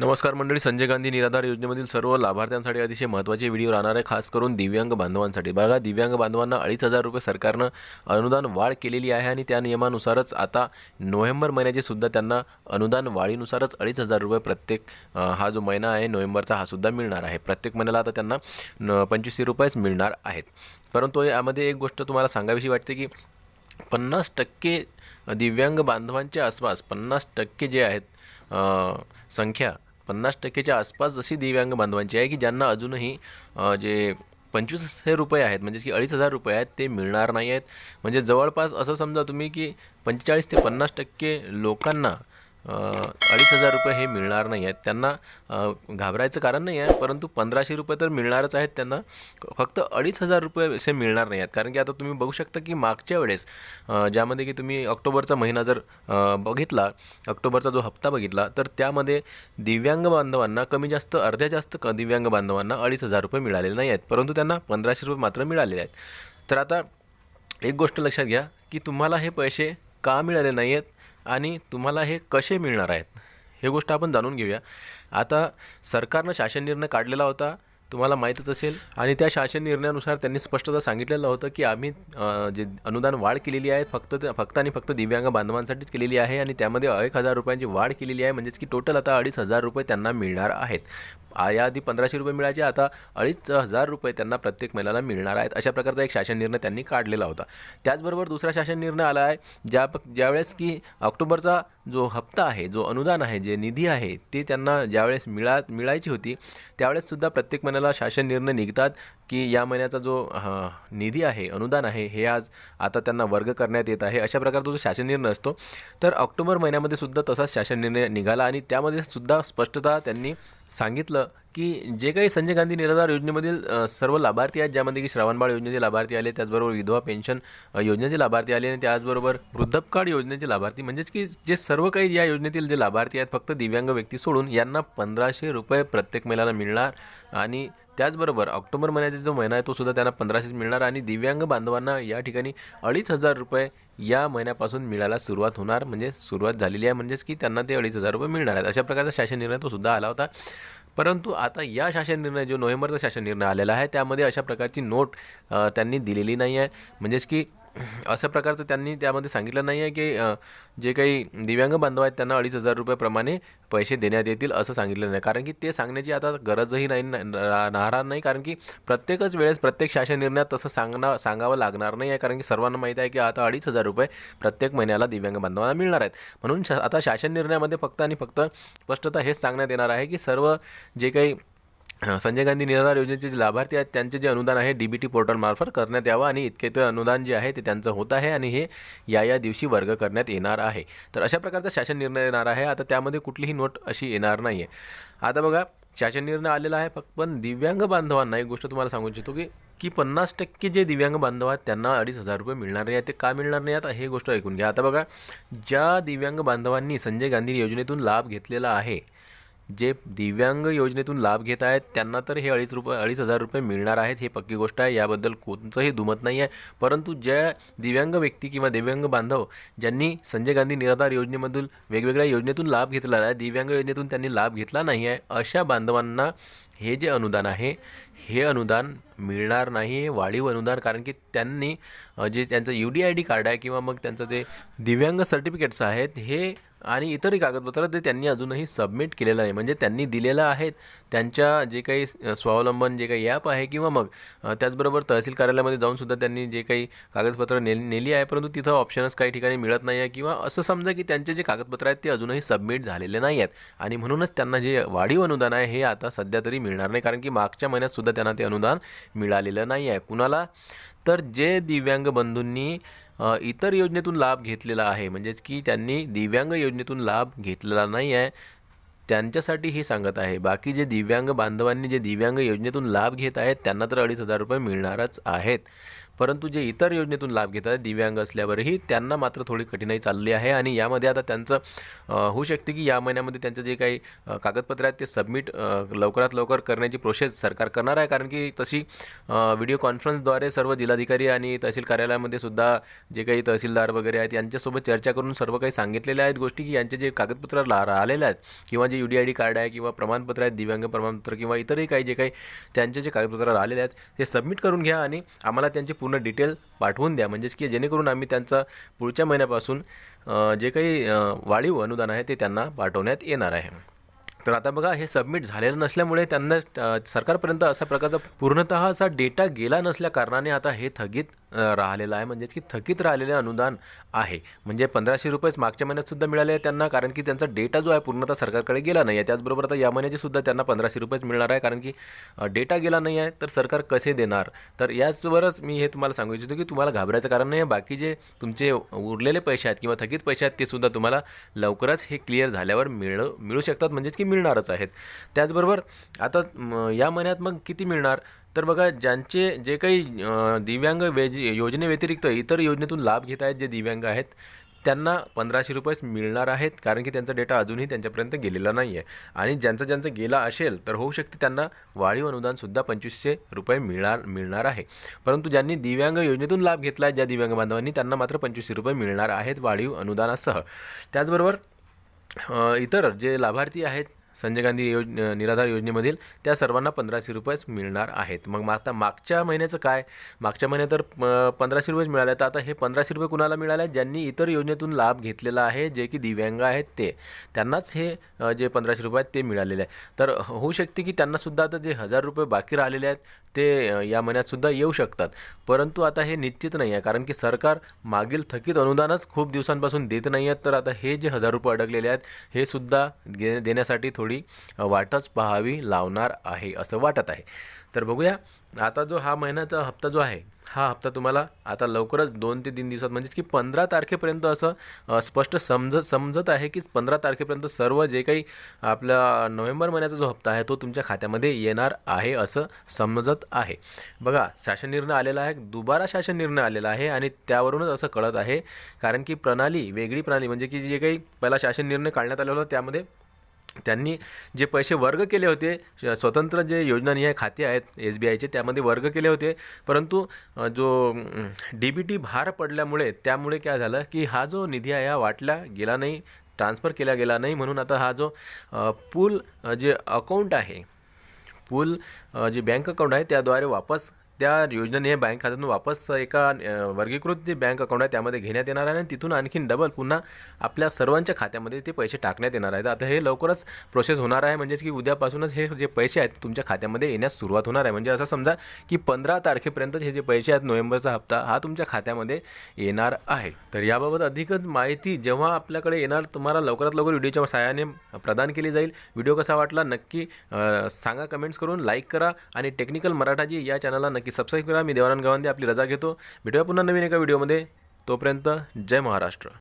नमस्कार मंडळी संजय गांधी निराधार योजनेमधील सर्व लाभार्थ्यांसाठी अतिशय महत्त्वाचे व्हिडिओ राहणार आहे खास करून दिव्यांग बांधवांसाठी. बघा दिव्यांग बांधवांना अडीच हजार रुपये सरकारनं अनुदान वाढ केलेली आहे आणि त्या नियमानुसारच आता नोव्हेंबर महिन्याचे सुद्धा त्यांना अनुदान वाढीनुसारच अडीच हजार रुपये प्रत्येक हा जो महिना आहे नोव्हेंबरचा हा सुद्धा मिळणार आहे. प्रत्येक महिन्याला आता त्यांना न पंचवीसशे रुपयेच मिळणार आहेत. परंतु यामध्ये एक गोष्ट तुम्हाला सांगावीशी वाटते की पन्नास टक्के दिव्यांग बांधवांच्या आसपास पन्नास टक्के जे आहेत संख्या पन्नास टक्केच्या आसपास जशी दिव्यांग बांधवांची आहे की ज्यांना अजूनही जे जे पंचवीसशे रुपये आहेत म्हणजे की अडीच हजार रुपये आहेत ते मिळणार नाही आहेत. म्हणजे जवळपास असं समजा तुम्ही की पंचेचाळीस ते पन्नास टक्के लोकांना अडीच हजार रुपये हे मिळणार नाही आहेत. त्यांना घाबरायचं कारण नाही आहे परंतु पंधराशे रुपये तर मिळणारच आहेत त्यांना. फक्त अडीच हजार रुपये असे मिळणार नाही आहेत. कारण की आता तुम्ही बघू शकता की मागच्या वेळेस ज्यामध्ये की तुम्ही ऑक्टोबरचा महिना जर बघितला ऑक्टोबरचा जो हप्ता बघितला तर त्यामध्ये दिव्यांग बांधवांना कमी जास्त अर्ध्या जास्त क दिव्यांग बांधवांना अडीच हजार रुपये मिळालेले नाही आहेत. परंतु त्यांना पंधराशे रुपये मात्र मिळालेले आहेत. तर आता एक गोष्ट लक्षात घ्या की तुम्हाला हे पैसे का मिळाले नाही आहेत? आणि तुम्हाला हे कसे मिळणार आहेत हे गोष्ट आपण जाणून घेऊया. आता सरकारनं शासन निर्णय काढलेला होता तुम्हाला माहीतच असेल. आणि त्या शासन निर्णयानुसार त्यांनी स्पष्टता सांगितलेलं होतं की आम्ही जे अनुदान वाढ केलेली आहे फक्त फक्त आणि फक्त दिव्यांग बांधवांसाठीच केलेली आहे आणि त्यामध्ये एक हजार रुपयांची वाढ केलेली आहे. म्हणजेच की टोटल आता अडीच हजार रुपये त्यांना मिळणार आहेत. याआधी पंधराशे रुपये मिळायचे आता अडीच हजार रुपये त्यांना प्रत्येक महिन्याला मिळणार आहेत अशा प्रकारचा एक शासन निर्णय त्यांनी काढलेला होता. त्याचबरोबर दुसरा शासन निर्णय आला आहे ज्या ज्यावेळेस की ऑक्टोबरचा जो हप्ता आहे जो अनुदान आहे जे निधी आहे ते त्यांना ज्यावेळेस मिळा मिळायची होती त्यावेळेससुद्धा प्रत्येक महिन्याला शासन निर्णय निघतात की या महिन्याचा जो निधी आहे अनुदान आहे हे आज आता त्यांना वर्ग करण्यात येत आहे अशा प्रकारचा जो शासन निर्णय असतो. तर ऑक्टोबर महिन्यामध्ये सुद्धा तसाच शासन निर्णय निघाला आणि त्यामध्ये सुद्धा स्पष्टता त्यांनी सांगितलं की जे काही संजय गांधी निराधार योजनेमधील सर्व लाभार्थी आहेत ज्यामध्ये की श्रावणबाळ योजनेचे लाभार्थी आले त्याचबरोबर विधवा पेन्शन योजनेचे लाभार्थी आले आणि त्याचबरोबर वृद्धपकाळ योजनेचे लाभार्थी. म्हणजेच की जे सर्व काही या योजनेतील जे लाभार्थी आहेत फक्त दिव्यांग व्यक्ती सोडून यांना पंधराशे रुपये प्रत्येक महिन्याला मिळणार आणि त्याचबरोबर ऑक्टोबर महिन्याचा जो महिना आहे तो सुद्धा त्यांना पंधराशेच मिळणार आणि दिव्यांग बांधवांना या ठिकाणी अडीच हजार रुपये या महिन्यापासून मिळायला सुरुवात होणार. म्हणजे सुरुवात झालेली आहे म्हणजेच की त्यांना ते अडीच हजार रुपये मिळणार आहेत. अशा प्रकारचा शासन निर्णय तो सुद्धा आला होता. परंतु आता या शासन निर्णय जो नोव्हेंबरचा शासन निर्णय आलेला आहे त्यामध्ये अशा प्रकारची नोट त्यांनी दिलेली नाही आहे. म्हणजेच की अशा प्रकारचं त्यांनी त्यामध्ये सांगितलं नाही आहे की जे काही दिव्यांग बांधव आहेत त्यांना अडीच हजार रुपयाप्रमाणे पैसे देण्यात येतील असं सांगितलं नाही. कारण की ते सांगण्याची आता गरजही नाही रा- राहणार नाही. कारण की प्रत्येकच वेळेस प्रत्येक शासन निर्णयात तसं सांगणं सांगावं लागणार नाही आहे कारण की सर्वांना माहीत आहे की आता अडीच हजार रुपये प्रत्येक महिन्याला दिव्यांग बांधवांना मिळणार आहेत. म्हणून शा आता शासन निर्णयामध्ये फक्त आणि फक्त स्पष्टता हेच सांगण्यात येणार आहे की सर्व जे काही संजय गांधी निराधार योजनेचे जे लाभार्थी आहेत त्यांचे जे अनुदान आहे डी बी टी पोर्टलमार्फत करण्यात यावं आणि इतके ते अनुदान जे आहे ते त्यांचं होत आहे आणि हे या या दिवशी वर्ग करण्यात येणार आहे. तर अशा प्रकारचा शासन निर्णय येणार आहे. आता त्यामध्ये कुठलीही नोट अशी येणार नाही आहे आता बघा शासन निर्णय आलेला आहे फक्त पण दिव्यांग बांधवांना एक गोष्ट तुम्हाला सांगू इच्छितो की की पन्नास टक्के जे दिव्यांग बांधव आहेत त्यांना अडीच हजार रुपये मिळणार नाही. आहेत ते का मिळणार नाही? आता हे गोष्ट ऐकून घ्या. आता बघा ज्या दिव्यांग बांधवांनी संजय गांधी योजनेतून लाभ घेतलेला आहे जे दिव्यांग योजनेतून लाभ घेत आहेत त्यांना तर हे अडीच रुपये अडीच हजार रुपये मिळणार आहेत हे पक्की गोष्ट आहे. याबद्दल कोणतंही दुमत नाही आहे परंतु ज्या दिव्यांग व्यक्ती किंवा दिव्यांग बांधव ज्यांनी संजय गांधी निराधार योजनेमधून वेगवेगळ्या योजनेतून लाभ घेतलेला आहे दिव्यांग योजनेतून त्यांनी लाभ घेतला नाही आहे अशा बांधवांना हे जे अनुदान आहे हे अनुदान मिळणार नाही हे वाढीव अनुदान कारण की त्यांनी जे त्यांचं U D I D card आहे किंवा मग त्यांचं जे दिव्यांग सर्टिफिकेट्स आहेत हे आणि इतरही कागदपत्र ते त्यांनी अजूनही सबमिट केलेलं आहे म्हणजे त्यांनी दिलेलं आहेत त्यांच्या जे काही स्वावलंबन जे काही ॲप आहे किंवा मग त्याचबरोबर तहसील कार्यालयामध्ये जाऊनसुद्धा त्यांनी जे काही कागदपत्र ने नेली आहे परंतु तिथं ऑप्शनच काही ठिकाणी मिळत नाही आहे किंवा असं समजा की त्यांचे जे कागदपत्र आहेत ते अजूनही सबमिट झालेले नाही आहेत. आणि म्हणूनच त्यांना जे वाढीव अनुदान आहे हे आता सध्या तरी मिळणार नाही कारण की मागच्या महिन्यातसुद्धा त्यांना ते अनुदान मिळालेलं नाही आहे कुणाला? तर जे दिव्यांग बंधूंनी इतर योजनेतून लाभ घेतलेला आहे. म्हणजेच की त्यांनी दिव्यांग योजनेतून लाभ घेतलेला नाही आहे त्यांच्यासाठी हे सांगत आहे. बाकी जे दिव्यांग बांधवांनी जे दिव्यांग योजनेतून लाभ घेत आहेत त्यांना तर अडीच हजार रुपये मिळणारच आहेत. परंतु जे इतर योजनेतून लाभ घेतात दिव्यांग असल्यावरही त्यांना मात्र थोडी कठीणाई चालली आहे आणि यामध्ये आता त्यांचं होऊ शकते की या महिन्यामध्ये त्यांचं जे काही कागदपत्र आहेत ते सबमिट लवकरात लवकर करण्याची प्रोसेस सरकार करणार आहे. कारण की तशी व्हिडिओ कॉन्फरन्सद्वारे सर्व जिल्हाधिकारी आणि तहसील कार्यालयामध्ये सुद्धा जे काही तहसीलदार वगैरे आहेत यांच्यासोबत चर्चा करून सर्व काही सांगितलेल्या आहेत. गोष्टी की यांचे जे कागदपत्र ला राहिलेले आहेत किंवा जे U D I D card आहे किंवा प्रमाणपत्र आहेत दिव्यांग प्रमाणपत्र किंवा इतरही काही जे काही त्यांचे जे कागदपत्र राहिलेले आहेत ते सबमिट करून घ्या आणि आम्हाला त्यांचे पूर्ण डिटेल पाठवून द्या. म्हणजेच की जेणेकरून आम्ही त्यांचा पुढच्या महिन्यापासून जे काही वाढीव अनुदान आहे ते त्यांना पाठवण्यात येणार आहे. तर आता बघा हे सबमिट झालेलं नसल्यामुळे त्यांना सरकारपर्यंत अशा प्रकारचा पूर्णतः असा डेटा गेला नसल्या कारणाने आता हे थगित राहिलेलं आहे. म्हणजेच की थकीत राहिलेले अनुदान आहे. म्हणजे पंधराशे रुपयेच मागच्या महिन्यातसुद्धा मिळाले आहे त्यांना कारण की त्यांचा डेटा जो आहे पूर्णतः सरकारकडे गेला नाही आहे त्याचबरोबर आता या महिन्याचे सुद्धा त्यांना पंधराशे रुपयेच मिळणार आहे कारण की डेटा गेला नाही आहे तर सरकार कसे देणार? तर याचवरच मी हे तुम्हाला सांगू इच्छितो की तुम्हाला घाबरायचं कारण नाही आहे बाकी जे तुमचे उरलेले पैसे आहेत किंवा थकीत पैसे आहेत ते सुद्धा तुम्हाला लवकरच हे क्लिअर झाल्यावर मिळ मिळू शकतात. म्हणजेच की मिळणारच आहेत. त्याचबरोबर आता या महिन्यात मग किती मिळणार? तर बघा ज्यांचे जे काही दिव्यांग वेज योजनेव्यतिरिक्त इतर योजनेतून लाभ घेत आहेत जे दिव्यांग आहेत त्यांना पंधराशे रुपयेच मिळणार आहेत कारण की त्यांचा डेटा अजूनही त्यांच्यापर्यंत गेलेला नाही आहे आणि ज्यांचा ज्यांचा गेला असेल तर होऊ शकते त्यांना वाढीव अनुदानसुद्धा पंचवीसशे रुपये मिळणार मिळणार आहे. परंतु ज्यांनी दिव्यांग योजनेतून लाभ घेतला आहे ज्या दिव्यांग बांधवांनी त्यांना मात्र पंचवीसशे रुपये मिळणार आहेत वाढीव अनुदानासह. त्याचबरोबर इतर जे लाभार्थी आहेत संजय गांधी योज निराधार योजनेमधील त्या सर्वांना पंधराशे रुपयेच मिळणार आहेत. मग मा- आता मागच्या महिन्याचं काय? मागच्या महिन्यात तर पंधराशे रुपयेच मिळाले. तर आता हे पंधराशे रुपये कुणाला मिळाले? आहेत ज्यांनी इतर योजनेतून लाभ घेतलेला आहे जे की दिव्यांग आहेत ते. त्यांनाच हे जे पंधराशे रुपये आहेत ते मिळालेले आहे तर हो-, होऊ शकते की त्यांनासुद्धा आता जे हजार रुपये बाकी राहिलेले आहेत ते या महिन्यातसुद्धा येऊ शकतात. परंतु आता हे निश्चित नाही आहे. कारण की सरकार मागील थकीत अनुदानच खूप दिवसांपासून देत नाही आहेत. तर आता हे जे हजार रुपये अडकलेले आहेत हे सुद्धा दे देण्यासाठी थोडी वाटच पाहावी लावणार आहे असं वाटत आहे. तर बघूया आता जो हा महिन्याचा हप्ता जो आहे हा हप्ता तुम्हाला आता लवकरच दोन ते तीन दिवसात म्हणजेच की पंधरा तारखेपर्यंत असं स्पष्ट समजत समजत आहे की पंधरा तारखेपर्यंत सर्व जे काही आपला नोव्हेंबर महिन्याचा जो हप्ता आहे तो तुमच्या खात्यामध्ये येणार आहे असं समजत आहे. बघा शासन निर्णय आलेला आहे दुबारा शासन निर्णय आलेला आहे आणि त्यावरूनच असं कळत आहे. कारण की प्रणाली वेगळी प्रणाली म्हणजे की जे काही पहिला शासन निर्णय काढण्यात आला होता त्यामध्ये त्यांनी जे पैसे वर्ग केले होते स्वतंत्र जे योजनानिहाय खाते आहेत एस बी आयचे त्यामध्ये वर्ग केले होते. परंतु जो डी बी टी भार पडल्यामुळे त्यामुळे काय झालं की हा जो निधी आहे हा वाटला गेला नाही ट्रान्सफर केला गेला नाही म्हणून आता हा जो पूल जे अकाउंट आहे पूल जे बँक अकाउंट आहे त्याद्वारे वापस त्या योजनेने बँक खात्यातून वापस एका वर्गीकृत जे बँक अकाउंट आहे त्यामध्ये घेण्यात येणार आहे आणि तिथून आणखीन डबल पुन्हा आपल्या सर्वांच्या खात्यामध्ये ते पैसे टाकण्यात येणार आहेत. आता हे लवकरच प्रोसेस होणार आहे. म्हणजेच की उद्यापासूनच हे जे पैसे आहेत तुमच्या खात्यामध्ये येण्यास सुरुवात होणार आहे. म्हणजे असं समजा की पंधरा तारखेपर्यंत हे जे पैसे आहेत नोव्हेंबरचा हप्ता हा तुमच्या खात्यामध्ये येणार आहे. तर याबाबत अधिकच माहिती जेव्हा आपल्याकडे येणार तुम्हाला लवकरात लवकर व्हिडिओच्या सहाय्याने प्रदान केली जाईल. व्हिडिओ कसा वाटला नक्की सांगा कमेंट्स करून लाईक करा आणि टेक्निकल मराठाजी या चॅनलला नक्की नक्की सबस्क्राईब करा. मी देवानंद गावंदे आपली रजा घेतो. भेटूया पुन्हा नवीन एका व्हिडिओमध्ये तोपर्यंत जय महाराष्ट्र.